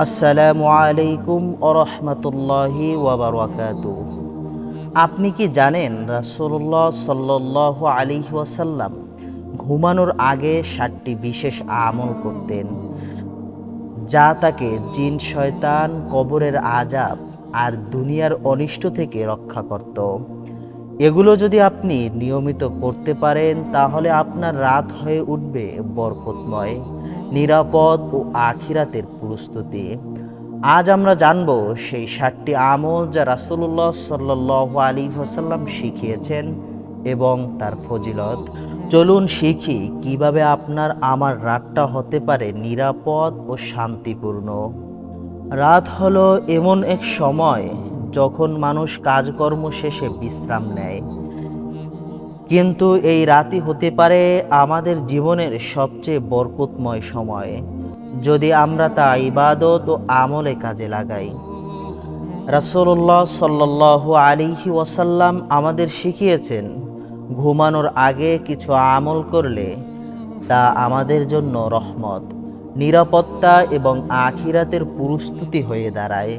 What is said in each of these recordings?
আসসালামু আলাইকুম ওরহমতুল্লাহি ওবরাকাত আপনি কি জানেন রাসূলুল্লাহ সাল্লাহ আলী ওয়াসাল্লাম ঘুমানোর আগে ষাটটি বিশেষ আমল করতেন, যা তাকে জিন, শয়তান, কবরের আজাব আর দুনিয়ার অনিষ্ট থেকে রক্ষা করত। এগুলো যদি আপনি নিয়মিত করতে পারেন, তাহলে আপনার রাত হয়ে উঠবে বরকতময়। নিরাপদ ও আখিরাতের প্রস্তুতি। আজ আমরা জানব সেই ষাটটি আমল যা রাসুল্লাহ সাল্লাহ আলী ওসাল্লাম শিখিয়েছেন এবং তার ফজিলত। চলুন শিখি কীভাবে আপনার আমার রাতটা হতে পারে নিরাপদ ও শান্তিপূর্ণ। রাত হলো এমন এক সময় যখন মানুষ কাজকর্ম শেষে বিশ্রাম নেয়। কিন্তু এই রাতই হতে পারে আমাদের জীবনের সবচেয়ে বরকতময় সময়। যদি আমরা তা ইবাদত ও আমলে কাজে লাগাই। রাসূলুল্লাহ সাল্লাহ আলিহি ওয়াসাল্লাম আমাদের শিখিয়েছেন, ঘুমানোর আগে কিছু আমল করলে তা আমাদের জন্য রহমত, নিরাপত্তা এবং আখিরাতের প্রস্তুতি হয়ে দাঁড়ায়।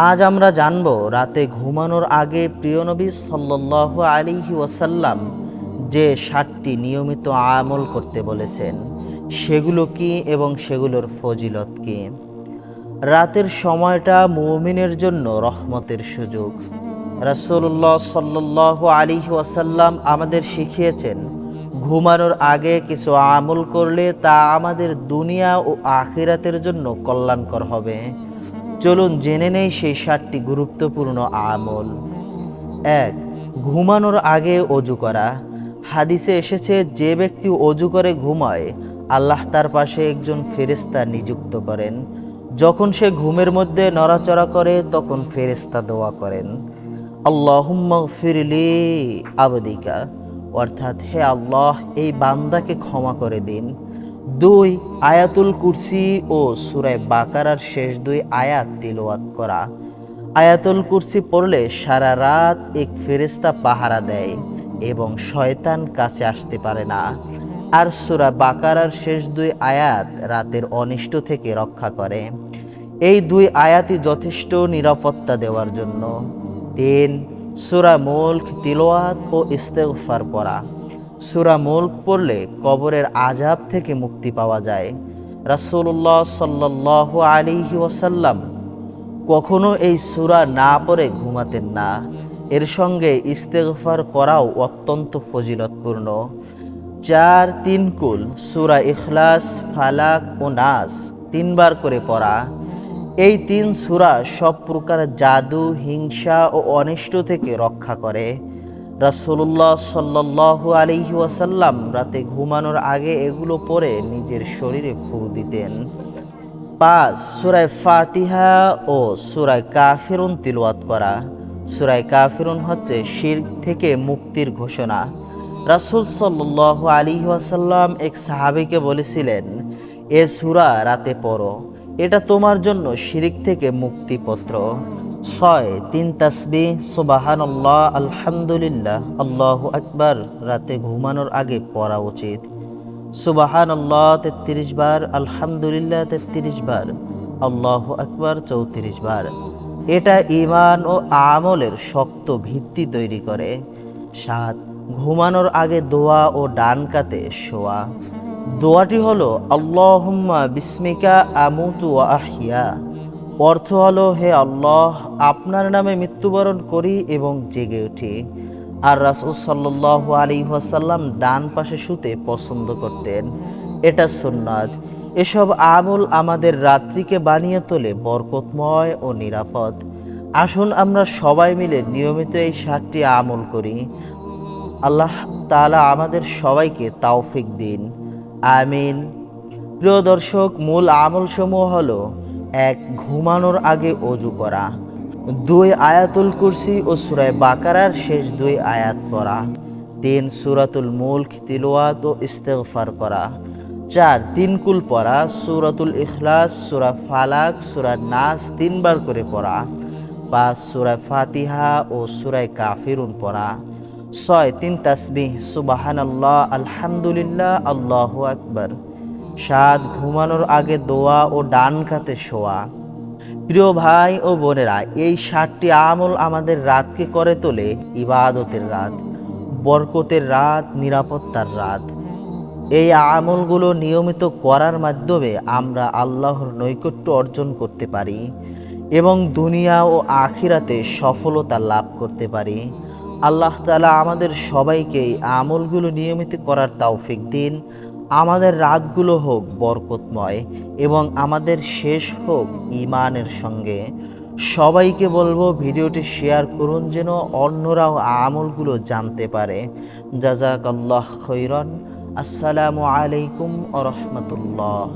আজ আমরা জানব রাতে ঘুমানোর আগে প্রিয়নবী সাল্লাহ আলিহি ওয়াসাল্লাম যে ষাটটি নিয়মিত আমল করতে বলেছেন, সেগুলো কি এবং সেগুলোর ফজিলত কি? রাতের সময়টা মুমিনের জন্য রহমতের সুযোগ। রাসূলুল্লাহ সাল্লাহ আলিহি ওয়াসাল্লাম আমাদের শিখিয়েছেন, ঘুমানোর আগে কিছু আমল করলে তা আমাদের দুনিয়া ও আখিরাতের জন্য কল্যাণকর হবে। চলুন জেনে নেই সেই সাতটি গুরুত্বপূর্ণ আমল। এক, ঘুমানোর আগে অজু করা। হাদিসে এসেছে, যে ব্যক্তি অজু করে ঘুমায়, আল্লাহ তার পাশে একজন ফেরেস্তা নিযুক্ত করেন। যখন সে ঘুমের মধ্যে নড়াচড়া করে, তখন ফেরেস্তা দোয়া করেন। আল্লাহুম্মা ফিরলি আবদিকা। অর্থাৎ, হে আল্লাহ, এই বান্দাকে ক্ষমা করে দিন। দুই আয়াতুল কুরসি ও সুরায় বাকারার শেষ দুই আয়াত তিলওয়াত করা। আয়াতুল কুরসি পড়লে সারা রাত এক ফেরেস্তা পাহারা দেয় এবং শয়তান কাছে আসতে পারে না। আর সুরা বাকারার শেষ দুই আয়াত রাতের অনিষ্ট থেকে রক্ষা করে। এই দুই আয়াতই যথেষ্ট নিরাপত্তা দেওয়ার জন্য। তিন, সুরা মুল্ক তিলোয়াত ও ইস্তেগফার পড়া। সুরা মুল্ক পড়লে কবরের আজাব থেকে মুক্তি পাওয়া যায়। রাসূলুল্লাহ সাল্লাহ আলিহি ওসাল্লাম কখনো এই সুরা না পড়ে ঘুমাতেন না। এর সঙ্গে ইস্তেগফার করাও অত্যন্ত ফজিলতপূর্ণ। চার তিন কুল সুরা ইখলাস, ফালাক ও নাস তিনবার করে পড়া। এই তিন সুরা সব প্রকার জাদু, হিংসা ও অনিষ্ট থেকে রক্ষা করে। রাসূলুল্লাহ সাল্লাহ আলিহি ওয়াসাল্লাম রাতে ঘুমানোর আগে এগুলো পরে নিজের শরীরে ফু দিতেন। পাঁচ, সুরায় ফাতিহা ও সুরায় কাফিরুন তিলওয়াত করা। সুরায় কাফিরুন হচ্ছে শির থেকে মুক্তির ঘোষণা। রাসূল সাল্লাহ আলী ওয়াসাল্লাম এক সাহাবিকে বলেছিলেন, এ সুরা রাতে পড়ো। এটা তোমার জন্য শিরিক থেকে মুক্তিপত্র। ছয়, তিন তাসবি সুবাহান্লাহ আলহামদুলিল্লাহ, আল্লাহ আকবার, রাতে ঘুমানোর আগে পড়া উচিত। সুবাহান আল্লাহ তেত্রিশ বার, আলহামদুলিল্লাহ, তেত্রিশ বার, আল্লাহ আকবার, চৌত্রিশ বার। এটা ইমান ও আমলের শক্ত ভিত্তি তৈরি করে। সাত, ঘুমানোর আগে দোয়া ও ডান কাতে শোয়া। দোয়াটি হলো, আল্লাহুম্মা বিস্মিকা আমুতু আহিয়া অর্থ হলো, হে আল্লাহ, আপনার নামে মৃত্যুবরণ করি এবং জেগে উঠি। আর রাসুল সাল্লাহ আলী ওয়াসাল্লাম ডান পাশে শুতে পছন্দ করতেন। এটা সুন্নাত। এসব আমল আমাদের রাত্রিকে বানিয়ে তোলে বরকতময় ও নিরাপদ। আসুন আমরা সবাই মিলে নিয়মিত এই সাতটি আমল করি। আল্লাহ তালা আমাদের সবাইকে তাওফিক দিন। আমিন। প্রিয় দর্শক, মূল আমলসমূহ হলো এক ঘুমানোর আগে অজু করা। দুই আয়াতুল কুরসি ও সুরায় বাকারার শেষ দুই আয়াত পড়া। তিন সুরাতুল মুল্ক তিলওয়াত ও ইস্তেগফার করা। চার, তিন কুল পড়া, সুরাতুল ইখলাস, সুরা ফালাক, সুরা নাস তিনবার করে পড়া। পাঁচ সুরায় ফাতিহা ও সুরায় কাফিরুন পড়া। ছয়, তিন তাসবিহ সুবাহান আল্লাহ আলহামদুলিল্লাহ, আল্লাহ আকবর। সাত ঘুমানোর আগে দোয়া ও ডান কাতে শোয়া। প্রিয় ভাই ও বোনেরা, এই সাতটি আমল আমাদের রাতকে করে তোলে ইবাদতের রাত, বরকতের রাত, নিরাপত্তার রাত। এই আমলগুলো নিয়মিত করার মাধ্যমে আমরা আল্লাহর নৈকট্য অর্জন করতে পারি এবং দুনিয়া ও আখিরাতে সফলতা লাভ করতে পারি। আল্লাহ তালা আমাদের সবাইকে আমলগুলো নিয়মিত করার তৌফিক দিন। আমাদের রাতগুলো হোক বরকতময় এবং আমাদের শেষ হোক ইমানের সঙ্গে। সবাইকে বলব ভিডিওটি শেয়ার করুন যেন অন্যরাও আমলগুলো জানতে পারে। জাজাকাল্লাহ খৈরন আসসালামু আলাইকুম আ রহমতুল্লাহ।